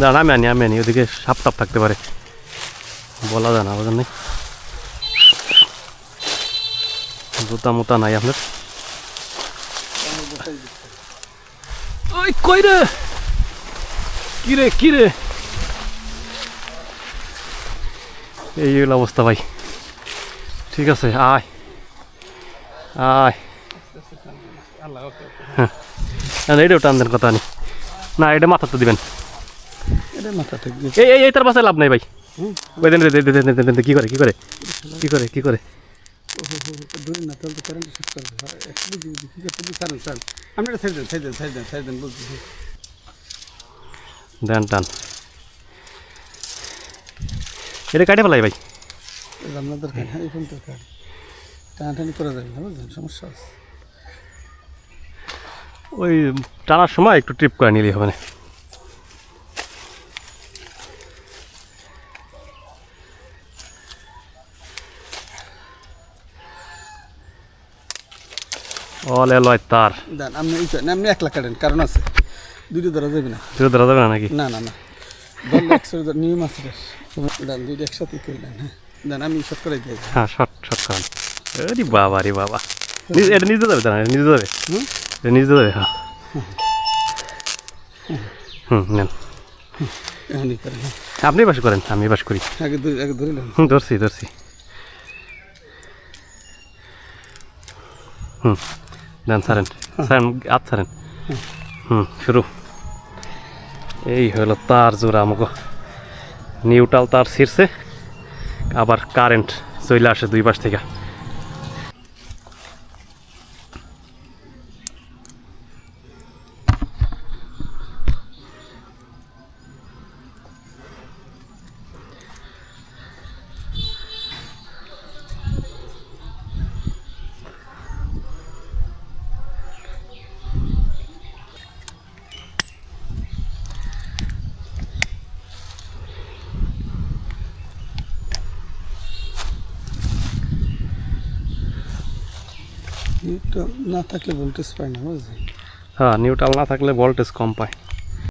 দাঁড়ান আমি আনি আমি আনি ওদিকে সাপ টাপ থাকতে পারে। বলা যায় না বুঝলেন নাই? জুতা মুতা নাই আপনার? ওই কই রে? কি রে কি রে? এই অবস্থা ভাই। ঠিক আছে আয়। আয়। হ্যাঁ। না, এইটাও টান দেন কথা নেই। না এটা মাথা তো দিবেন। এই এই তার বাসায় লাভ নাই ভাই। ওই দেন কি করে কি করে? কি করে কি করে? দেন টান এটা কাটে ফেলাই ভাই। দরকার হ্যাঁ দরকার টানাটানি যাবে না বুঝলেন? সমস্যা আছে। ওই টানার সময় একটু ট্রিপ করে নিলেই হবে না। অলে লয় তার। দেন আপনি আপনি এক লাখ কাটেন কারণ আছে। দুটো ধরা যাবে না। তুই ধরা যাবে না নাকি? না না না। ধরলে একশো নিয়ম আছে। দেন দুইটা একসাথে করলেন হ্যাঁ। দেন আমি সব করে দিয়ে হ্যাঁ শর্ট শর্ট করান। আরে বাবা রে বাবা। এটা নিজে যাবে দাঁড়ান নিজে যাবে। হুম? এটা নিজে যাবে হ্যাঁ। হুম নেন। হ্যাঁ। আপনি বাস করেন আমি বাস করি। আগে ধরে- আগে ধরে হুম ধরছি ধরছি। হুম। দেন ছাড়েন ছাড়েন আপ ছাড়েন হুম শুরু এই হলো তার জোড়া আমাকে নিউট্রাল তার ছিঁড়ছে আবার কারেন্ট চলে আসে দুই পাশ থেকে এটা না থাকলে ভোল্টেজ পায় না বুঝলি? হ্যাঁ নিউট্রাল না থাকলে ভোল্টেজ কম পায়।